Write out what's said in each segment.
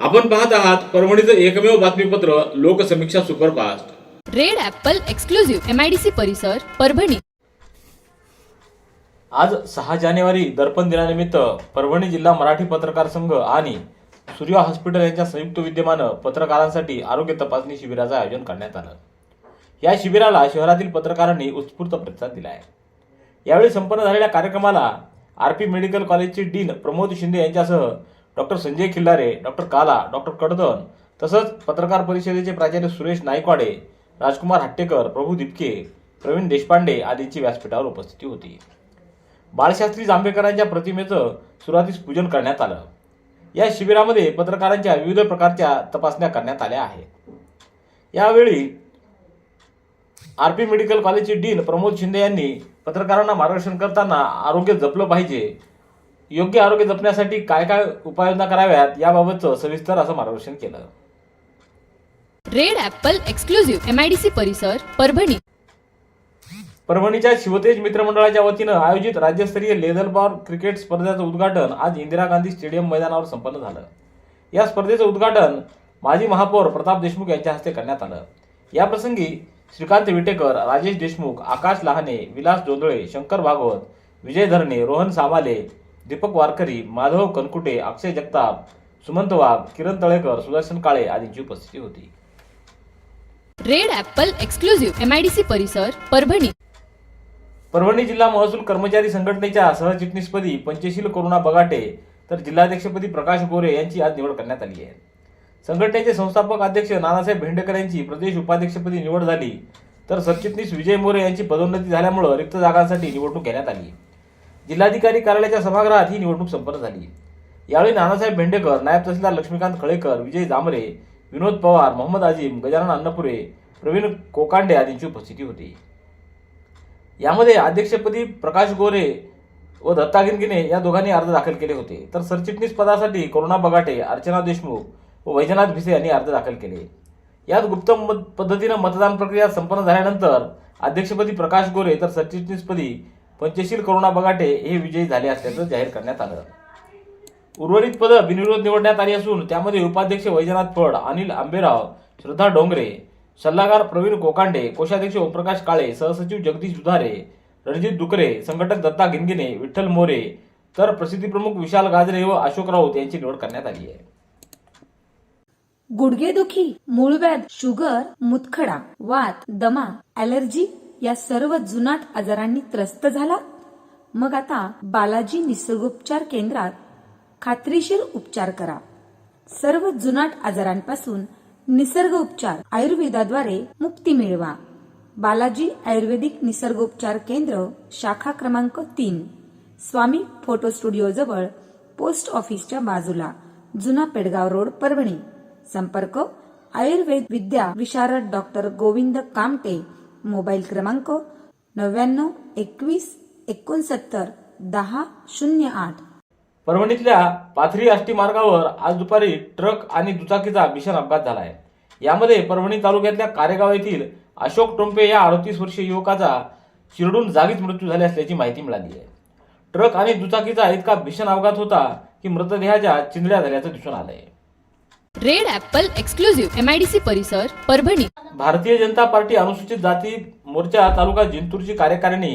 आपण पाहत आहात परभणीचं एकमेव बातमीपत्र Loksamiksha superfast. Red apple exclusive MIDC परिसर परभणी. आज सहा जानेवारी दर्पण दिनानिमित्त परभणी जिल्हा मराठी पत्रकार संघ आणि सूर्य हॉस्पिटल यांच्या संयुक्त विद्यमानं पत्रकारांसाठी आरोग्य तपासणी शिबिराचं आयोजन करण्यात आलं. या शिबिराला शहरातील पत्रकारांनी उत्स्फूर्त प्रतिसाद दिला आहे. यावेळी संपन्न झालेल्या कार्यक्रमाला आर पी मेडिकल कॉलेजचे डीन प्रमोद शिंदे यांच्यासह doctor Sanjay Khillare doctor Kala doctor Kadadan तसंच पत्रकार परिषदेचे प्राचार्य सुरेश नायकवाडे राजकुमार हट्टेकर प्रभू दिपके प्रवीण देशपांडे आदींची व्यासपीठावर उपस्थिती होती. बाळशास्त्री जांभेकरांच्या प्रतिमेचं सुरुवातीस पूजन करण्यात आलं. या शिबिरामध्ये पत्रकारांच्या विविध प्रकारच्या तपासण्या करण्यात आल्या आहेत. यावेळी आर पी मेडिकल कॉलेजचे डीन प्रमोद शिंदे यांनी पत्रकारांना मार्गदर्शन करताना आरोग्य जपलं पाहिजे योग्य आरोग्य जपण्यासाठी काय काय उपाययोजना कराव्यात याबाबतचं सविस्तर असं मार्गदर्शन केलं. रेड ॲपल एक्सक्लुझिव्ह एमआयडीसी परिसर परभणी. परभणीच्या शिवतेज मित्रमंडळाच्या वतीनं आयोजित राज्यस्तरीय लेदर बॉल क्रिकेट स्पर्धेचं उद्घाटन आज इंदिरा गांधी स्टेडियम मैदानावर संपन्न झालं. या स्पर्धेचं उद्घाटन माजी महापौर प्रताप देशमुख यांच्या हस्ते करण्यात आलं. याप्रसंगी श्रीकांत विटेकर राजेश देशमुख आकाश लहाने विलास जोंधळे शंकर भागवत विजय धरणे रोहन सामाले दीपक वारकरी माधव कनकुटे अक्षय जगताप सुमंत वाघ किरण तळेकर सुदर्शन काळे आदींची उपस्थिती होती. रेड ॲपल एक्सक्लुझिव्ह एमआयडीसी परिसर परभणी. परभणी जिल्हा महसूल कर्मचारी संघटनेच्या सहचिटणीसपदी पंचशील करुणा बगाटे तर जिल्हाध्यक्षपदी प्रकाश गोरे यांची आज निवड करण्यात आली आहे. संघटनेचे संस्थापक अध्यक्ष नानासाहेब भेंडेकर यांची प्रदेश उपाध्यक्षपदी निवड झाली तर सरचिटणीस विजय मोरे यांची पदोन्नती झाल्यामुळे रिक्त जागांसाठी निवडणूक घेण्यात आली. जिल्हाधिकारी कार्यालयाच्या सभागृहात ही निवडणूक संपन्न झाली. यावेळी नानासाहेब भेंडेकर नायब तहसीलदार लक्ष्मीकांत खळेकर विजय जांभरे विनोद पवार मोहम्मद आजिम गजानन अन्नपुरे प्रवीण कोकांडे आदींची उपस्थिती होती. यामध्ये अध्यक्षपदी प्रकाश गोरे व दत्ता गिरगिने या दोघांनी अर्ज दाखल केले होते. तर सरचिटणीस पदासाठी करुणा बगाटे अर्चना देशमुख व वैजनाथ भिसे यांनी अर्ज दाखल केले. यात गुप्त मत पद्धतीनं मतदान प्रक्रिया संपन्न झाल्यानंतर अध्यक्षपदी प्रकाश गोरे तर सरचिटणीसपदी पंचशील करुणा बगाटे हे विजयी झाले असल्याचं जाहीर करण्यात आलं. उर्वरित पदं बिनविरोध निवडण्यात आली असून त्यामध्ये उपाध्यक्ष वैजनाथ फड अनिल आंबेराव श्रद्धा डोंगरे सल्लागार प्रवीण कोकांडे कोषाध्यक्ष ओमप्रकाश काळे सहसचिव जगदीश दुधारे रणजित दुकरे संघटक दत्ता गिनगिने विठ्ठल मोरे तर प्रसिद्धीप्रमुख विशाल गाजरे व अशोक राऊत यांची निवड करण्यात आली आहे. गुडघेदुखी मूळव्याध शुगर मुतखडा वात दमा ॲलर्जी या सर्व जुनाट आजारांनी त्रस्त झाला. मग आता बालाजी निसर्गोपचार केंद्रात खात्रीशीर उपचार करा. सर्व जुनाट आजारांपासून निसर्ग उपचार आयुर्वेदाद्वारे मुक्ती मिळवा. बालाजी आयुर्वेदिक निसर्गोपचार केंद्र शाखा क्रमांक तीन. स्वामी फोटो स्टुडिओ जवळ पोस्ट ऑफिसच्या बाजूला जुना पेडगाव रोड परभणी. संपर्क आयुर्वेद विद्या विशारद डॉक्टर गोविंद कामटे मोबाईल क्रमांक नव्याण्णव एकवीस एकोणसत्तर दहा शून्य आठ. परभणीतल्या पाथरी आष्टी मार्गावर आज दुपारी ट्रक आणि दुचाकीचा भीषण अपघात झाला आहे यामध्ये परभणी तालुक्यातल्या कारेगाव येथील अशोक टोंपे या अडतीस वर्षीय युवकाचा चिरडून जागीच मृत्यू झाला असल्याची माहिती मिळाली आहे. ट्रक आणि दुचाकीचा इतका भीषण अपघात होता की मृतदेहाच्या चिंधड्या झाल्याचं दिसून आहे रेड ऍपल एक्सक्लुझिव्ह एमआयडीसी परिसर परभणी. भारतीय जनता पार्टी अनुसूचित जाती मोर्चा तालुका जिंतूरची कार्यकारिणी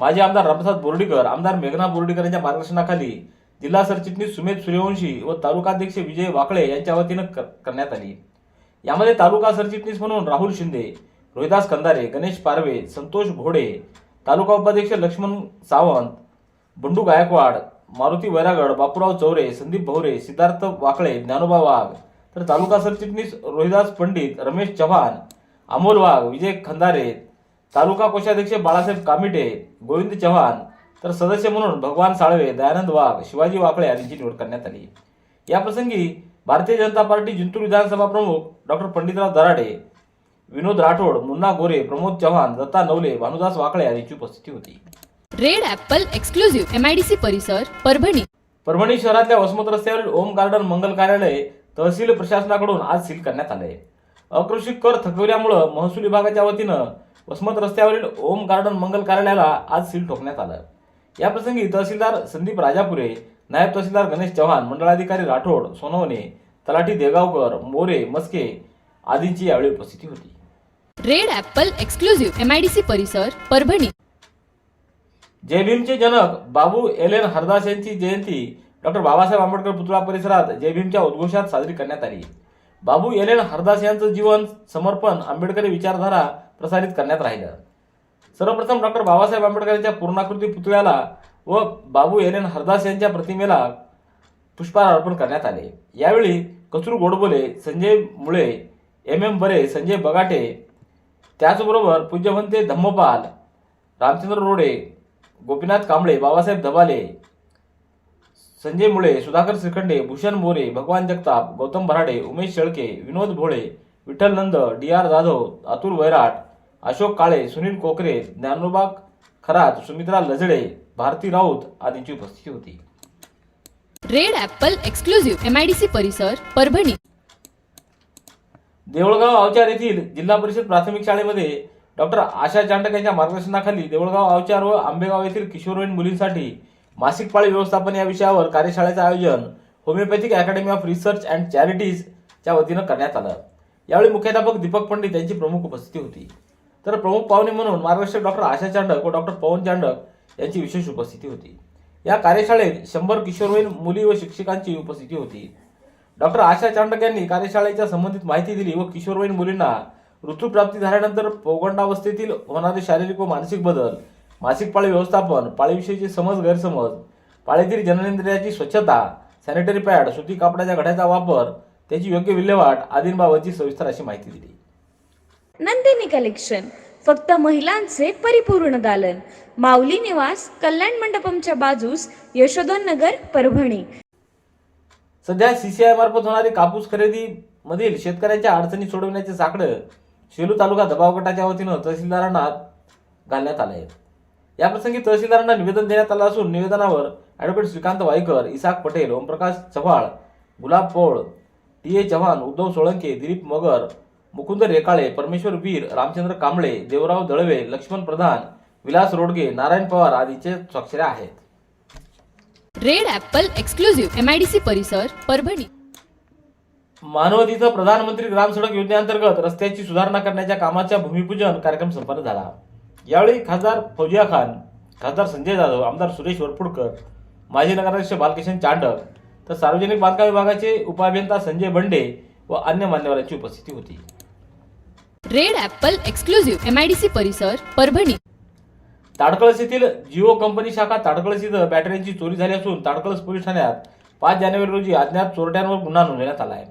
माजी आमदार रामप्रसाद बोर्डीकर आमदार मेघना बोर्डीकर यांच्या मार्गदर्शनाखाली जिल्हा सरचिटणीस सुमेध सूर्यवंशी व तालुकाध्यक्ष विजय वाकळे यांच्या वतीनं करण्यात आली. यामध्ये तालुका सरचिटणीस म्हणून राहुल शिंदे रोहिदास कंदारे गणेश पारवे संतोष घोडे तालुका उपाध्यक्ष लक्ष्मण सावंत बंडू गायकवाड मारुती वैरागड बापूराव चौरे संदीप भवरे सिद्धार्थ वाकळे ज्ञानोबा वाघ तर तालुका सरचिटणीस रोहिदास पंडित रमेश चव्हाण अमोल वाघ विजय खंदारे तालुका कोषाध्यक्ष बाळासाहेब कामिटे गोविंद चव्हाण तर सदस्य म्हणून भगवान साळवे दयानंद वाघ शिवाजी वाकळे यांची निवड करण्यात आली. याप्रसंगी भारतीय जनता पार्टी जिंतूर विधानसभा प्रमुख डॉक्टर पंडितराव दराडे विनोद राठोड मुन्ना गोरे प्रमोद चव्हाण दत्ता नवले भानुदास वाकळे यांची उपस्थिती होती. रेड ॲपल एक्सक्लुझिव्ह एमआयडीसी परिसर परभणी. परभणी शहरातल्या वसमत रस्त्यावरील ओम गार्डन मंगल कार्यालय तहसील प्रशासनाकडून आज सील करण्यात आले अकृषी कर थकवल्यामुळं महसूल विभागाच्या वतीनं वसमत रस्त्यावरील ओम गार्डन मंगल कार्यालयाला आज सील ठोकण्यात आलं. याप्रसंगी तहसीलदार संदीप राजापुरे नायब तहसीलदार गणेश चव्हाण मंडळाधिकारी राठोड सोनवणे तलाठी देगावकर मोरे मस्के आदींची यावेळी उपस्थिती होती. रेड ॲपल एक्सक्लुझिव्ह एमआयडीसी परिसर परभणी. जय भीमचे जनक बाबू एल एन हरदास यांची जयंती डॉक्टर बाबासाहेब आंबेडकर पुतळा परिसरात जय भीमच्या उद्घोषात साजरी करण्यात आली. बाबू एल एन हरदास यांचं जीवन समर्पण आंबेडकरी विचारधारा प्रसारित करण्यात राहिलं. सर्वप्रथम डॉक्टर बाबासाहेब आंबेडकर यांच्या पूर्णाकृती पुतळ्याला व बाबू एल एन हरदास यांच्या प्रतिमेला पुष्पहार अर्पण करण्यात आले. यावेळी कचरू गोडबोले संजय मुळे एम एम बरे संजय बगाटे त्याचबरोबर पूज्यवंते धम्मपाल रामचंद्र रोडे गोपीनाथ कांबळे बाबासाहेब धबाले संजय मुळे सुधाकर श्रीखंडे भूषण मोरे भगवान जगताप गौतम भराडे उमेश शेळके विनोद भोळे विठ्ठल नंद डी आर जाधव अतुल वैराट अशोक काळे सुनील कोकरे ज्ञानोबा खरात सुमित्रा लजडे भारती राऊत आदींची उपस्थिती होती. रेड ॲपल एक्सक्लुझिव्ह एमआयडीसी परिसर परभणी. देऊळगाव आवचार येथील जिल्हा परिषद प्राथमिक शाळेमध्ये डॉक्टर आशा चांडक यांच्या मार्गदर्शनाखाली देऊळगाव आवचार व आंबेगाव येथील किशोरवयीन मुलींसाठी मासिक पाळी व्यवस्थापन या विषयावर कार्यशाळेचं आयोजन homeopathic academy of research and चॅरिटीजच्या वतीनं करण्यात आलं. यावेळी मुख्याध्यापक दीपक पंडित यांची प्रमुख उपस्थिती होती. तर प्रमुख पाहुणे म्हणून मार्गदर्शक डॉक्टर आशा चांडक व डॉक्टर पवन चांडक यांची विशेष उपस्थिती होती. या कार्यशाळेत शंभर किशोरवयीन मुली व शिक्षकांची उपस्थिती होती. डॉक्टर आशा चांडक यांनी कार्यशाळेच्या संबंधित माहिती दिली व किशोरवयीन मुलींना ऋतुप्राप्ती झाल्यानंतर पौगंडावस्थेतील होणारे शारीरिक व मानसिक बदल मासिक पाळी व्यवस्थापन पाळीविषयीचे समज गैरसमज पाळीतील जननेंद्रियाची स्वच्छता सॅनिटरी पॅड सुती कापडाच्या घड्याचा वापर त्याची योग्य विल्हेवाट आदींबाबतची सविस्तर अशी माहिती दिली. नंदिनी कलेक्शन फक्त महिलांचे परिपूर्ण दालन. माऊली निवास कल्याण मंडपमच्या बाजूस यशोधन नगर परभणी. सध्या सीसीआय मार्फत होणारी कापूस खरेदी मधील शेतकऱ्यांच्या अडचणी सोडवण्याचे साकडं शेलू तालुका दबाव गटाच्या वतीनं तहसीलदारांना घालण्यात आलं आहे याप्रसंगी तहसीलदारांना निवेदन देण्यात आलं असून निवेदनावर advocate Shrikant Waikar Isaq Patel Omprakash Chavhal Gulab Pol T A Chavan Uddhav Solanke Dilip Magar Mukund Rekale Parmeshwar Veer Ramchandra Kamble Devrao Dalvi Laxman प्रधान विलास रोडगे नारायण पवार आदीचे स्वाक्षऱ्या आहेत. रेड ॲपल एक्सक्लुझिव्ह एमआयडीसी परिसर परभणी. मानवत इथं प्रधानमंत्री ग्राम सडक योजनेअंतर्गत रस्त्याची सुधारणा करण्याच्या कामाच्या भूमिपूजन कार्यक्रम संपन्न झाला. यावेळी खासदार फौजिया खान खासदार संजय जाधव आमदार सुरेश वरपुडकर माजी नगराध्यक्ष बालकिशन चांडक तर सार्वजनिक बांधकाम विभागाचे उपअभियंता संजय बंडे व अन्य मान्यवरांची उपस्थिती होती. रेड ॲपल एक्सक्लुझिव्ह एमआयडीसी परिसर परभणी. ताडकळस येथील जिओ कंपनी शाखा ताडकळस इथं बॅटऱ्यांची चोरी झाली असून ताडकळस पोलीस ठाण्यात पाच जानेवारी रोजी अज्ञात चोरट्यांवर गुन्हा नोंदवण्यात आला आहे.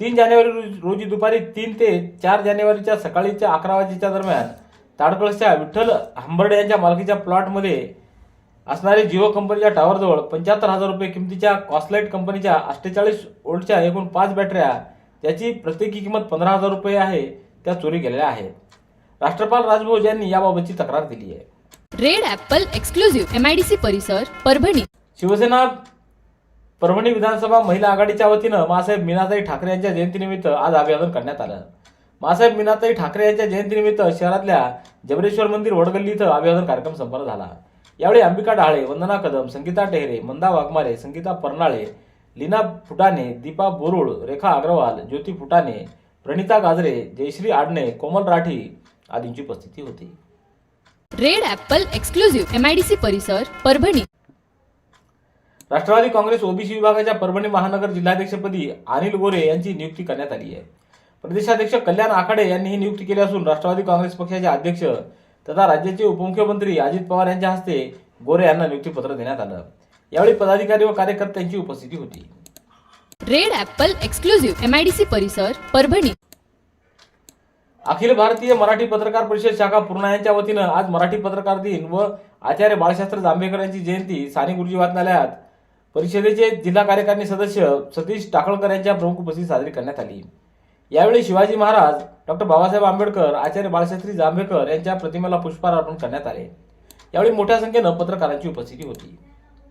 तीन जानेवारी रोजी दुपारी तीन ते चार जानेवारीच्या सकाळीच्या अकरा वाजेच्या दरम्यान ताडकळसच्या विठ्ठल हंबर्डे यांच्या मालकीच्या प्लॉटमध्ये असणारे जिओ कंपनीच्या टॉवरजवळ पंच्याहत्तर हजार रुपये किमतीच्या कॉस्लाईट कंपनीच्या अठ्ठेचाळीस वोल्टच्या एकूण पाच बॅटऱ्या ज्याची प्रत्येकी किंमत पंधरा हजार रुपये आहे त्या चोरी गेलेल्या आहेत. राष्ट्रपाल राजभोज यांनी याबाबतची तक्रार दिली आहे. रेड ॲपल एक्सक्लुझिव्ह एमआयडीसी परिसर परभणी. शिवसेना परभणी विधानसभा महिला आघाडीच्या वतीनं मासाहेब मीनाताई ठाकरे यांच्या जयंतीनिमित्त आज अभिवादन करण्यात आलं. मासाहेब मीनाताई ठाकरे यांच्या जयंतीनिमित्त शहरातल्या जबरेश्वर मंदिर वडगल्ली इथं अभिवादन कार्यक्रम संपन्न झाला. यावेळी अंबिका डाळे वंदना कदम संगीता टेहरे मंदा वाघमारे संगीता परनाळे लीना फुटाणे दीपा बोरुळ रेखा अग्रवाल ज्योती फुटाणे प्रणिता गाजरे जयश्री आडणे कोमल राठी आदींची उपस्थिती होती. रेड ॲपल एक्सक्लुझिव्ह एमआयडीसी परिसर परभणी. राष्ट्रवादी काँग्रेस ओबीसी विभागाच्या परभणी महानगर जिल्हाध्यक्षपदी अनिल गोरे यांची नियुक्ती करण्यात आली आहे. प्रदेशाध्यक्ष कल्याण आखाडे यांनी ही नियुक्ती केली असून राष्ट्रवादी काँग्रेस पक्षाचे अध्यक्ष तथा राज्याचे उपमुख्यमंत्री अजित पवार यांच्या हस्ते गोरे यांना नियुक्तीपत्र देण्यात आलं. यावेळी पदाधिकारी व कार्यकर्त्यांची उपस्थिती होती. रेड ॲपल एक्सक्लुझिव्ह एमआयडीसी परिसर परभणी. अखिल भारतीय मराठी पत्रकार परिषद शाखा पूर्णा यांच्या वतीनं आज मराठी पत्रकार दिन व आचार्य बाळशास्त्र जांभेकर यांची जयंती साने गुरुजी वाचनालयात परिषदेचे जिल्हा कार्यकारिणी सदस्य सतीश टाकळकर यांच्या प्रमुख उपस्थितीत साजरी करण्यात आली. यावेळी शिवाजी महाराज डॉक्टर बाबासाहेब आंबेडकर आचार्य बाळशास्त्री जांभेकर यांच्या प्रतिमेला पुष्पहार अर्पण करण्यात आले. यावेळी मोठ्या संख्येनं पत्रकारांची उपस्थिती होती.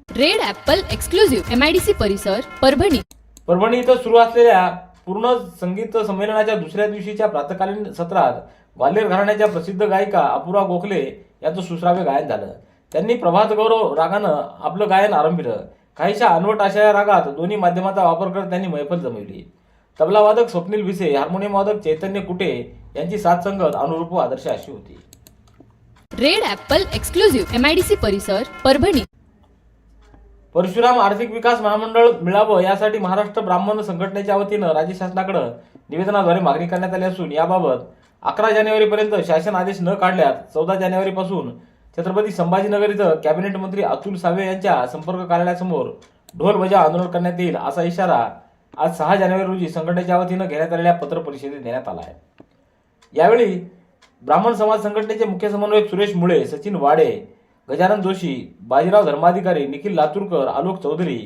रेड ॲपल एक्सक्लुझिव्ह एमआयडीसी परिसर परभणी. परभणी इथं सुरू असलेल्या पूर्ण संगीत संमेलनाच्या दुसऱ्या दिवशीच्या प्रातकालीन सत्रात ग्वाल्हेर घराण्याच्या प्रसिद्ध गायिका अपुरा गोखले यांचं सुश्राव्य गायन झालं. त्यांनी प्रभात गौरव रागानं आपलं गायन आरंभिलं. काहीशा अनवट अशा या रागात दोन्ही माध्यमाचा वापर करत त्यांनी मैफल जमवली. तबला वादक स्वप्नील भिसे हार्मोनियम वादक चैतन्य कुटे यांची साथ संगत अनुरूप आदर्श अशी होती. रेड ॲपल एक्सक्लुझिव्ह एमआयडीसी परिसर परभणी. परशुराम आर्थिक विकास महामंडळ मिळावं यासाठी महाराष्ट्र ब्राह्मण संघटनेच्या वतीनं राज्य शासनाकडे निवेदनाद्वारे मागणी करण्यात आली असून याबाबत अकरा जानेवारीपर्यंत शासन आदेश न काढल्यास चौदा जानेवारीपासून छत्रपती संभाजीनगर इथं कॅबिनेट मंत्री अतुल सावे यांच्या संपर्क कार्यालयासमोर ढोल बजाव आंदोलन करण्यात येईल असा इशारा आज सहा जानेवारी रोजी संघटनेच्या वतीनं घेण्यात आलेल्या पत्र परिषदेत देण्यात आला आहे. यावेळी ब्राह्मण समाज संघटनेचे मुख्य समन्वयक सुरेश मुळे सचिन वाडे गजानन जोशी बाजीराव धर्माधिकारी निखिल लातूरकर आलोक चौधरी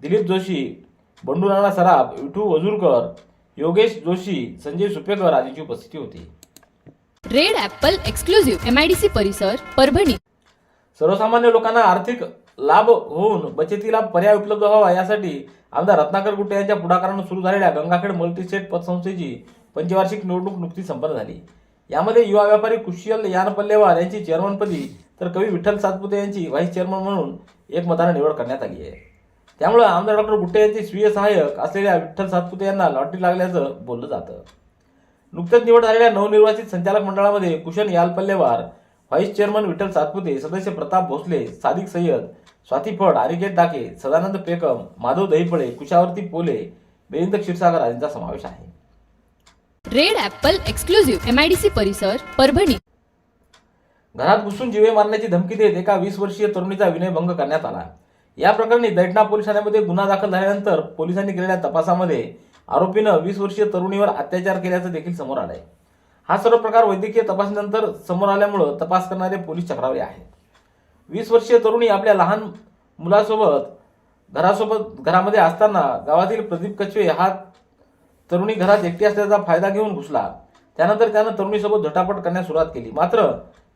दिलीप जोशी बंडू नाना सराफ विठू वजूरकर योगेश जोशी संजय सुपेकर आदींची उपस्थिती होती. रेड ॲपल एक्सक्लुझिव्ह एमआयडीसी परिसर परभणी. सर्वसामान्य लोकांना आर्थिक लाभ होऊन बचतीला पर्याय उपलब्ध व्हावा यासाठी आमदार रत्नाकर गुट्टे यांच्या पुढाकारानं सुरू झालेल्या गंगाखेड मल्टीस्टेट पतसंस्थेची पंचवार्षिक निवडणूक नुकतीच संपन्न झाली. यामध्ये युवा व्यापारी कुशल यान पल्लेवार यांची चेअरमनपदी तर कवी विठ्ठल सातपुते यांची व्हाईस चेअरमन म्हणून एकमताने निवड करण्यात आली आहे. त्यामुळे आमदार डॉक्टर गुट्टे यांचे स्वीय सहाय्यक असलेल्या विठ्ठल सातपुते यांना लॉटरी लागल्याचं बोललं जातं. नुकत्याच निवड झालेल्या नवनिर्वाचित संचालक मंडळामध्ये कुशन यालपल्लेवार व्हाईस चेअरमन विठ्ठल सातपुते सदस्य प्रताप भोसले सादिक सय्यद स्वाती फड अनिकेत डाके सदानंद पेकम माधव दहिपळे कुशावर्ती पोले मिलिंद क्षीरसागर आदींचा समावेश आहे. रेड ॲपल एक्सक्लुझिव्ह एमआयडीसी परिसर परभणी. घरात घुसून जीवे मारण्याची धमकी देत एका वीस वर्षीय तरुणीचा विनयभंग करण्यात आला. या प्रकरणी दैठणा पोलीस ठाण्यामध्ये गुन्हा दाखल झाल्यानंतर पोलिसांनी केलेल्या तपासामध्ये आरोपीनं वीस वर्षीय तरुणीवर अत्याचार केल्याचं देखील समोर आलंय. हा सर्व प्रकार वैद्यकीय तपासणीनंतर समोर आल्यामुळं तपास करणारे पोलीस चक्रावले आहेत. वीस वर्षीय तरुणी आपल्या लहान मुलासोबत घरासोबत घरामध्ये असताना गावातील प्रदीप कचवे हा तरुणी घरात एकटी असल्याचा फायदा घेऊन घुसला. त्यानंतर त्यानं तरुणीसोबत झटापट करण्यास सुरुवात केली. मात्र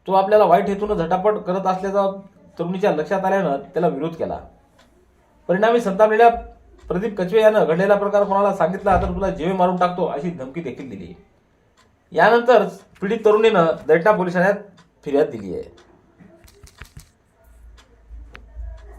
तो आपल्याला वाईट हेतून झटापट करत असल्याचा तरुणीच्या लक्षात आल्यानं त्याला विरोध केला. परिणामी संतापलेल्या प्रदीप कचवे यानं घडलेला प्रकार कोणाला सांगितला तर तुला जीवे मारून टाकतो अशी धमकी देखील दिली. यानंतर पीडित तरुणीनं दैठणा पोलीस ठाण्यात फिर्याद दिली आहे